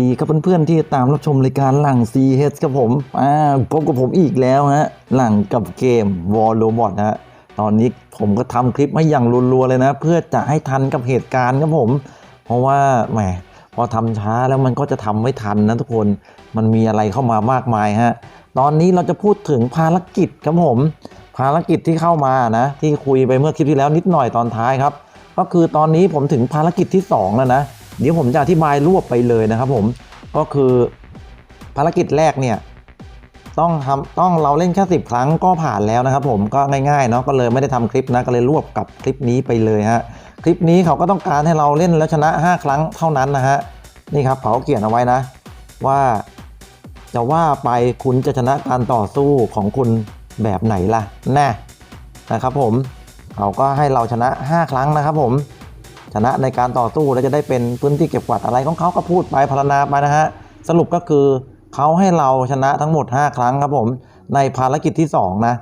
ดีครับเพื่อนๆที่ตามรับชมรายการหลัง c h ครับผมอ่าพบกับผมอีกแล้วฮะหลังกับเกม War Robot ฮะตอนนี้ผมก็ทำคลิปมาอย่างรัวๆเลยนะ เพื่อจะให้ทันกับเหตุการณ์ครับผม เพราะว่าแหมพอทำช้าแล้วมันก็จะทำไม่ทันนะทุกคนมันมีอะไรเข้ามามากมายฮะตอนนี้เราจะพูดถึงภารกิจครับผม ภารกิจที่เข้ามานะที่คุยไปเมื่อคลิปที่แล้วนิดหน่อยตอนท้ายครับ ก็คือตอนนี้ผมถึงภารกิจที่ 2 แล้วนะ เดี๋ยวผมจะอธิบายรวบไปเลยนะครับผมก็คือภารกิจแรกเนี่ยต้องทำต้องเราเล่นแค่สิบครั้งก็ผ่านแล้วนะครับผมก็ง่ายๆเนาะก็เลยไม่ได้ทำคลิปนะก็เลยรวบกับคลิปนี้ไปเลยฮะคลิปนี้เขาก็ต้องการให้เราเล่นแล้วชนะ 5 ครั้งเท่านั้นนะฮะนี่ครับเขาเขียนเอาไว้นะ ว่าจะว่าไปคุณจะชนะการต่อสู้ของคุณแบบไหนล่ะแน่นะครับผมเขาก็ให้เราชนะ 5 ครั้งนะครับผม ชนะในการต่อสู้แล้วจะได้เป็นพื้นที่เก็บกวาดอะไรของเขาก็พูดไปพรรณนาไปนะฮะสรุปก็คือเขาให้เราชนะทั้งหมด 5 ครั้งครับผมในภารกิจที่ 2 นะ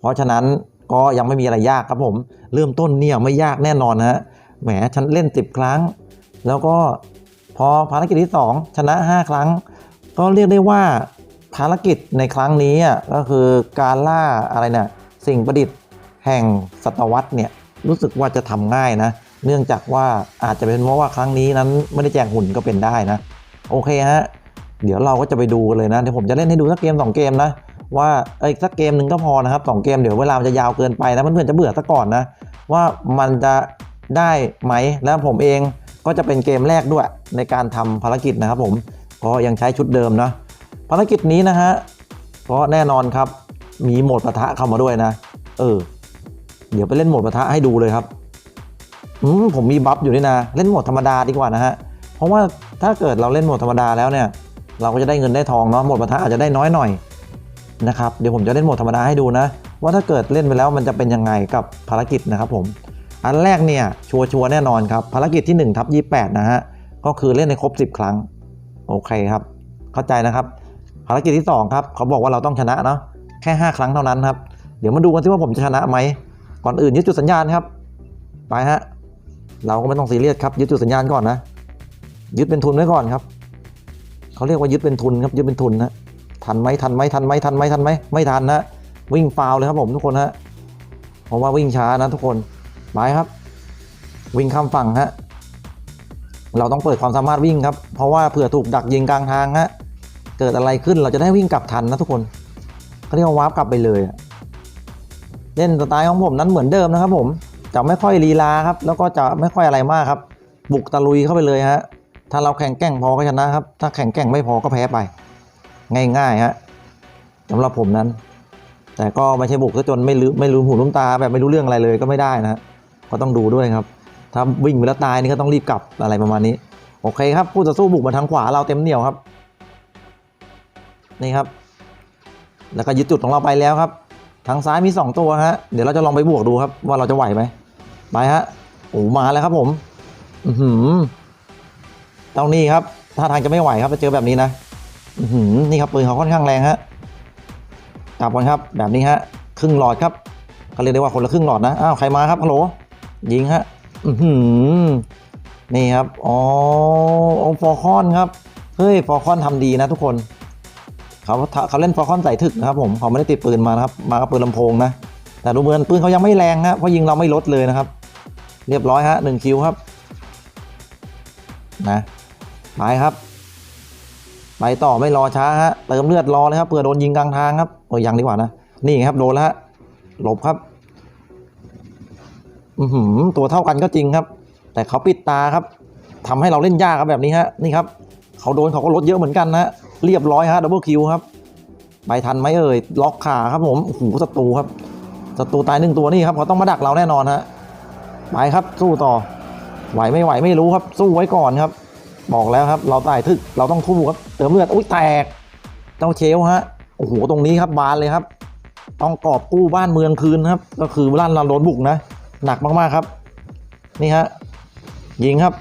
เพราะฉะนั้นก็ยังไม่มีอะไรยากครับผม เริ่มต้นเนี่ยไม่ยากแน่นอนฮะแหมฉันเล่น 10 ครั้ง แล้วก็พอภารกิจที่ 2 ชนะ 5 ครั้ง ก็เรียกได้ว่าภารกิจในครั้งนี้อะก็คือการล่าอะไรเนี่ยสิ่งประดิษฐ์แห่งศตวรรษเนี่ยรู้สึกว่าจะทำง่ายนะ เนื่องจากว่าอาจจะเป็นเพราะว่าครั้งนี้นั้นไม่ได้แจกหุ่นก็เป็นได้นะ โอเคฮะ เดี๋ยวเราก็จะไปดูกันเลยนะ เดี๋ยวผมจะเล่นให้ดูสักเกม 2 เกมนะ ว่าเอ้ยสักเกมหนึ่งก็พอนะครับสองเกมเดี๋ยวเวลามันจะยาวเกินไปนะเพื่อนๆจะเบื่อซะก่อนนะ ว่ามันจะได้ไหมแล้วผมเองก็จะเป็นเกมแรกด้วยในการทำภารกิจนะครับผมก็ยังใช้ชุดเดิมนะภารกิจนี้นะฮะก็แน่นอนครับมีโหมดปะทะเข้ามาด้วยนะ เออ เดี๋ยวไปเล่นโหมดปะทะให้ดูเลยครับ ผมมีบัฟอยู่นี่นะ เล่นโหมดธรรมดาดีกว่านะฮะ เพราะว่าถ้าเกิดเราเล่นโหมดธรรมดาแล้วเนี่ย เราก็จะได้เงินได้ทองเนาะโหมดปะทะอาจจะได้น้อยหน่อยนะครับ เดี๋ยวผมจะเล่นโหมดธรรมดาให้ดูนะ ว่าถ้าเกิดเล่นไปแล้วมันจะเป็นยังไงกับภารกิจนะครับผม อันแรกเนี่ยชัวร์ๆแน่นอนครับภารกิจที่1ทับ28 นะฮะ ก็คือเล่นในครบ 10 ครั้ง โอเคครับ เข้าใจนะครับ ภารกิจที่2ครับเขาบอกว่าเราต้องชนะเนาะแค่ 5 ครั้งเท่านั้นครับ เดี๋ยวมาดูกันสิว่าผมจะชนะไหม ก่อนอื่นยึดจุดสัญญาณครับ ไปฮะ เราก็ไม่ต้องซีเรียสครับยึดจุดสัญญาณก่อนนะ ยึดเป็นทุนไว้ก่อนครับเขาเรียกว่ายึดเป็นทุนครับยึดเป็นทุนนะทันไหมทันไหมทันไหมทันไหมทันไหมไม่ทันนะวิ่งฟาวเลยครับผมทุกคนฮะเพราะว่าวิ่งช้านะทุกคนไปครับ วิ่งข้ามฝั่งฮะเราต้องเปิดความสามารถวิ่งครับ เพราะว่าเผื่อถูกดักยิงกลางทางฮะเกิดอะไรขึ้นเราจะได้วิ่งกลับทันนะทุกคนเขาเรียกว่าวาร์ปกลับไปเลยเล่นสไตล์ของผมนั้นเหมือนเดิมนะครับผม จะไม่ค่อยลีลาครับ แล้วก็จะไม่ค่อยอะไรมากครับ บุกตะลุยเข้าไปเลยฮะถ้าเราแข่งแกร่งพอก็ชนะครับ ถ้าแข่งแกร่งไม่พอก็แพ้ไป ง่ายๆฮะสำหรับผมนั้น แต่ก็ไม่ใช่บุกซะจนไม่รู้ไม่รู้หูรู้ตาแบบไม่รู้เรื่องอะไรเลยก็ไม่ได้นะฮะก็ต้องดูด้วยครับ ถ้าวิ่งไปแล้วตายนี่ก็ต้องรีบกลับอะไรประมาณนี้ โอเคครับผู้ต่อสู้บุกมาทางขวาเราเต็มเหนียวครับ นี่ครับ แล้วก็ยึดจุดของเราไปแล้วครับ ทางซ้ายมี 2 ตัวฮะเดี๋ยวเราจะลองไปบวกดูครับ ว่าเราจะไหวไหม ไปฮะโอ้มาแล้วครับผมอือหือเจ้านี่ครับท่าทางจะไม่ไหวครับไปเจอแบบนี้นะอือหือนี่ครับปืนเขาค่อนข้างแรงฮะกลับก่อนครับ แบบนี้ฮะครึ่งหลอดครับเขาเรียกได้ว่าคนละครึ่งหลอดนะอ้าวใครมาครับฮัลโหลยิงฮะอือหือนี่ครับอ๋อโอฟอร์คอนครับเฮ้ยฟอร์คอนทำดีนะทุกคนเขาเขาเล่นฟอร์คอนใส่ถึกนะครับผมเขาไม่ได้ติดปืนมานะครับ มากับปืนลำโพงนะแต่ดูเหมือนปืนเขายังไม่แรงฮะเพราะยิงเราไม่ลดเลยนะครับ เรียบร้อยฮะหนึ่งคิวครับนะไปครับไปต่อไม่รอช้าฮะเติมเลือดรอเลยครับเผื่อโดนยิงกลางทางครับโอ้ยยังดีกว่านะนี่ครับโดนแล้วฮะหลบครับอือหือตัวเท่ากันก็จริงครับ แต่เขาปิดตาครับทำให้เราเล่นยากครับแบบนี้ฮะนี่ครับเขาโดนเขาก็ลดเยอะเหมือนกันนะเรียบร้อยฮะดับเบิลคิวครับไปทันไหมเอ่ยล็อกขาครับผมโอ้โหศัตรูครับศัตรูตายหนึ่งตัวนี่ครับเขาต้องมาดักเราแน่นอนฮะ ไปครับสู้ต่อ ไหวไม่ไหวไม่รู้ครับ สู้ไว้ก่อนครับ บอกแล้วครับ เราตายทึกเราต้องคู่ครับ เติมเลือดอุ้ยแตกเจ้าเชลฮะโอ้โหตรงนี้ครับบานเลยครับ ต้องกอบกู้บ้านเมืองคืนครับ ก็คือบ้านเราโดนบุกนะ หนักมากๆครับ นี่ฮะยิงครับ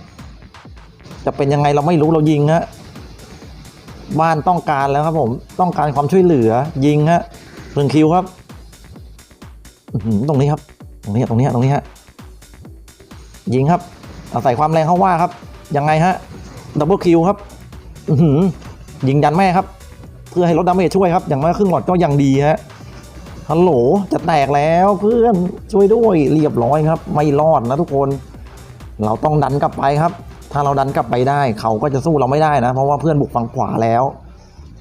จะเป็นยังไงเราไม่รู้เรายิงฮะบ้านต้องการแล้วครับผมต้องการความช่วยเหลือยิงฮะหนึ่งคิวครับตรงนี้ครับ ตรงนี้ตรงนี้ตรงนี้ฮะ ยิงครับอาศัยความแรงเข้าว่าครับยังไงฮะดับเบิลคิวครับอืยิงยันแม่ครับ เพื่อให้ลดดาเมจช่วยครับ อย่างน้อยครึ่งหลอดก็ยังดีฮะฮัลโหลจะแตกแล้วเพื่อนช่วยด้วยเรียบร้อยครับ ไม่รอดนะทุกคน เราต้องดันกลับไปครับ ถ้าเราดันกลับไปได้ เขาก็จะสู้เราไม่ได้นะ เพราะว่าเพื่อนบุกฝั่งขวาแล้ว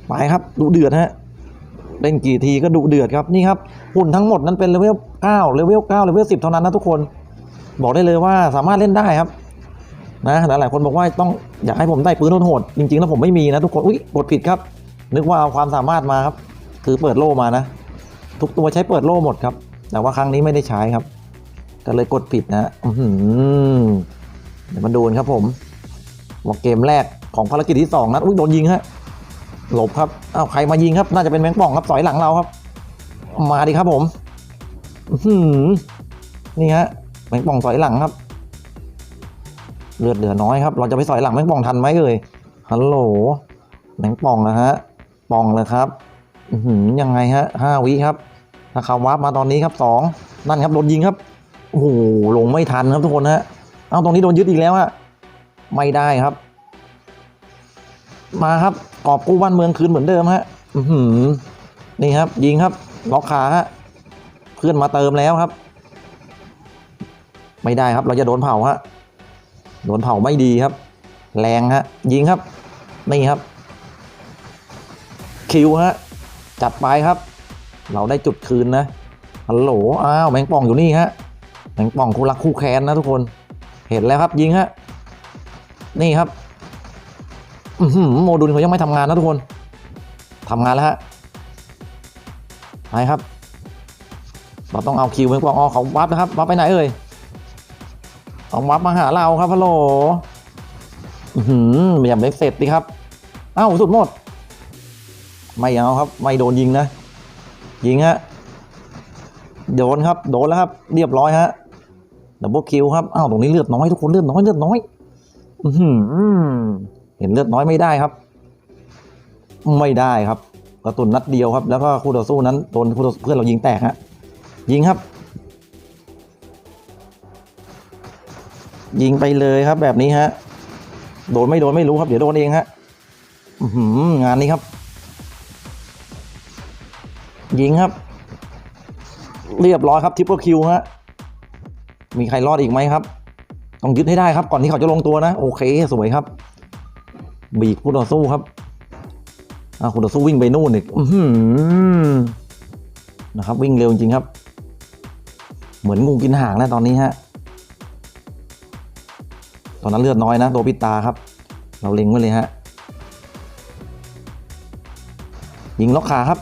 ไปครับดุเดือดฮะเล่นกี่ทีก็ดุเดือดครับนี่ครับหุ่นทั้งหมดนั้นเป็นเลเวล9เลเวล9เลเวล10 เท่านั้นนะทุกคน บอกได้เลยว่าสามารถเล่นได้ครับนะหลายๆคนบอกว่าต้องอยากให้ผมได้ปืนโหดจริงๆแล้วผมไม่มีนะทุกคนอุ้ยกดผิดครับ นึกว่าเอาความสามารถมาครับ คือเปิดโล่มานะ ทุกตัวใช้เปิดโล่หมดครับ แต่ว่าครั้งนี้ไม่ได้ใช้ครับ ก็เลยกดผิดนะอืเดี๋ยวมาดูกันครับผมว่าเกมแรกของภารกิจที่สองนะอุ้ยโดนยิงฮะหลบครับอ้าวใครมายิงครับ น่าจะเป็นแมงป่องครับสอยหลังเราครับ มาดิครับผมอืนี่ฮะ แมงป่องสอยหลังครับ เลือดเหลือน้อยครับ เราจะไปสอยหลังแมงป่องทันไหมเอ่ยฮัลโหลแมงป่องนะฮะป่องเลยครับอือหือยังไงฮะห้าวิครับถ้าเขาวาร์ปมาตอนนี้ครับสองนั่นครับโดนยิงครับโอ้โหลงไม่ทันครับทุกคนฮะเอาตรงนี้โดนยึดอีกแล้วฮะไม่ได้ครับ มาครับกอบกู้บ้านเมืองคืนเหมือนเดิมฮะอืนี่ครับ ยิงครับล็อกขาฮะเพื่อนมาเติมแล้วครับ ไม่ได้ครับ เราจะโดนเผาฮะโดนเผาไม่ดีครับ แรงฮะยิงครับนี่ครับ คิวฮะจัดไปครับ เราได้จุดคืนนะฮัลโหลอ้าวแมงป่องอยู่นี่ฮะแมงป่องคู่รักคู่แค้นนะทุกคนเห็นแล้วครับยิงฮะนี่ครับอือหือโมดูลเขายังไม่ทำงานนะทุกคนทำงานแล้วฮะไปครับ เราต้องเอาคิวแมงป่องออกเขาวับนะครับวับไปไหนเอ่ย เอาวับมาหาเราครับฮัลโลหืออย่าไม่เสร็จดิครับ เอ้าสุดหมด ไม่เอาครับ ไม่โดนยิงนะ ยิงฮะ โดนครับ โดนแล้วครับ เรียบร้อยฮะ ดับเบิลคิวครับ อ้าว ตรงนี้เลือดน้อยทุกคนเลือดน้อยเลือดน้อย อือหือเห็นเลือดน้อยไม่ได้ครับ ไม่ได้ครับกระตุนนัดเดียวครับ แล้วก็คู่ต่อสู้นั้นโดนคู่ต่อเพื่อนเรายิงแตกฮะ ยิงครับ ยิงไปเลยครับ แบบนี้ฮะ โดนไม่โดนไม่รู้ครับ เดี๋ยวโดนเองฮะงานนี้ครับ ยิงครับ เรียบร้อยครับทิปเปิลคิวฮะ มีใครรอดอีกไหมครับ ต้องยึดให้ได้ครับ ก่อนที่เขาจะลงตัวนะ โอเคสวยครับ บีกคู่ต่อสู้ครับอ่าคู่ต่อสู้วิ่งไปนู่นอีกอนะครับ วิ่งเร็วจริงครับ เหมือนงูกินหางนะตอนนี้ฮะ ตอนนั้นเลือดน้อยนะตัวปิดตาครับ เราเล็งไว้เลยฮะ ยิงล็อกขาครับ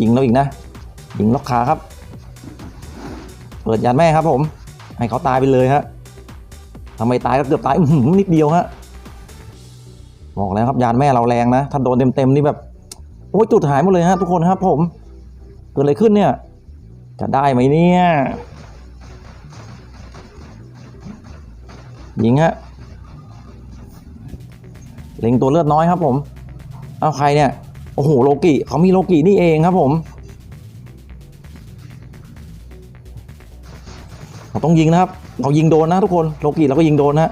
ยิงเราอีกนะ ยิงล็อกขาครับ เปิดยานแม่ครับผม ให้เขาตายไปเลยฮะทำไมตายก็เกือบตายอืนิดเดียวฮะ บอกแล้วครับยานแม่เราแรงนะ ถ้าโดนเต็มๆนี่แบบ โอ้ยจุดหายหมดเลยฮะทุกคนครับผม เกิดอะไรขึ้นเนี่ย จะได้ไหมเนี่ย ยิงฮะเล็งตัวเลือดน้อยครับผม เอาใครเนี่ย โอ้โหโลกิเขามีโลกินี่เองครับผมเราต้องยิงนะครับเรายิงโดนนะทุกคน โลกิเราก็ยิงโดนนะ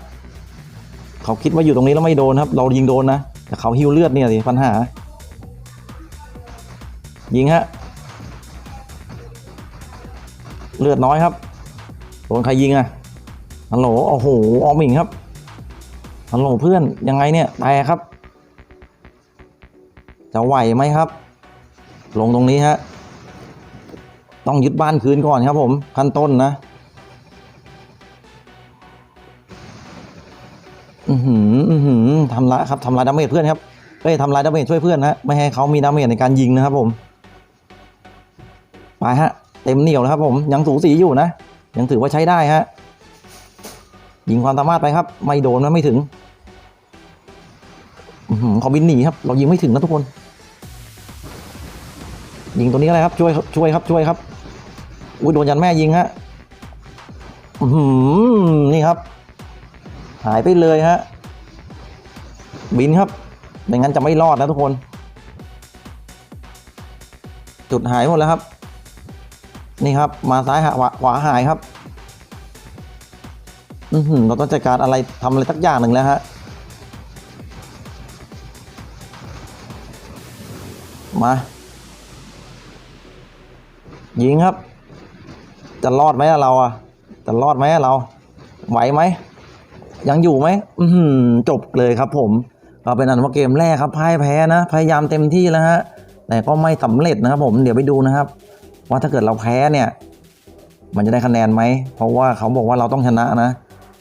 เขาคิดว่าอยู่ตรงนี้แล้วไม่โดนครับ เรายิงโดนนะ แต่เขาฮิวเลือดเนี่ยสิปัญหา ยิงฮะ เลือดน้อยครับ โดนใครยิงอะ ฮัลโหลโอ้โหออมิงครับฮัลโหลเพื่อนยังไงเนี่ยแตกครับ จะไหวไหมครับ ลงตรงนี้ฮะต้องยึดบ้านคืนก่อนครับผมขั้นต้นนะอือหืออือหือทำลายครับทำลายดาเมจเพื่อนครับเอ้ยทำลายดาเมจช่วยเพื่อนนะไม่ให้เขามีดาเมจในการยิงนะครับผมไปฮะ เต็มเหนียวแล้วครับผมยังสูสีอยู่นะ ยังถือว่าใช้ได้ฮะ ยิงความสามารถไปครับ ไม่โดนนะไม่ถึงอื้อหือเขาบินหนีครับ เรายิงไม่ถึงนะทุกคน ยิงตัวนี้อะไรครับช่วยช่วยครับช่วยครับอุ้ยโดนยันแม่ยิงฮะนี่ครับ หายไปเลยฮะบินครับไม่งั้นจะไม่รอดนะทุกคน จุดหายหมดแล้วครับ นี่ครับ มาซ้ายหาขวาหายครับ อือหือเราต้องจัดการอะไรทำอะไรสักอย่างหนึ่งแล้วฮะ มา ยิงครับ จะรอดไหมเราอะ จะรอดไหมเรา ไหวไหม ยังอยู่ไหม อืมจบเลยครับผมก็เป็นอันว่าเกมแรกครับพ่ายแพ้นะ พยายามเต็มที่แล้วฮะ แต่ก็ไม่สำเร็จนะครับผม เดี๋ยวไปดูนะครับ ว่าถ้าเกิดเราแพ้เนี่ย มันจะได้คะแนนไหม เพราะว่าเขาบอกว่าเราต้องชนะนะ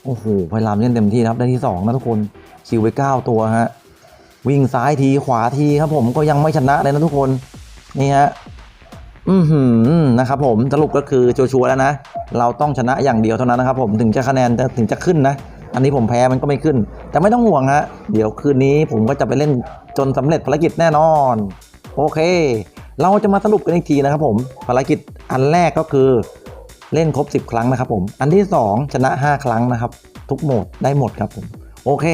โอ้โหพยายามเล่นเต็มที่ครับได้ที่สองนะทุกคนคิวไปเก้าตัวฮะวิ่งซ้ายทีขวาทีครับผมก็ยังไม่ชนะเลยนะทุกคนนี่ฮะอือหือนะครับผมสรุปก็คือชัวร์แล้วนะ เราต้องชนะอย่างเดียวเท่านั้นนะครับผมถึงจะคะแนนจะถึงจะขึ้นนะ อันนี้ผมแพ้มันก็ไม่ขึ้น แต่ไม่ต้องห่วงฮะเดี๋ยวคืนนี้ผมก็จะไปเล่นจนสำเร็จภารกิจแน่นอน โอเค เราจะมาสรุปกันอีกทีนะครับผมภารกิจอันแรกก็คือ เล่นครบ 10 ครั้งนะครับผม อันที่ 2 ชนะ 5 ครั้งนะครับ ทุกโหมดได้หมดครับผม โอเค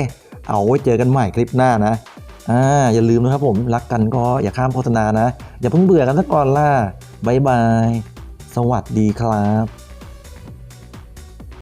เอาไว้เจอกันใหม่คลิปหน้านะอ่าอย่าลืมนะครับผม รักกันก็อย่าข้ามโฆษณานะ อย่าเพิ่งเบื่อกันซะกก่อนล่ะบายบาย สวัสดีครับ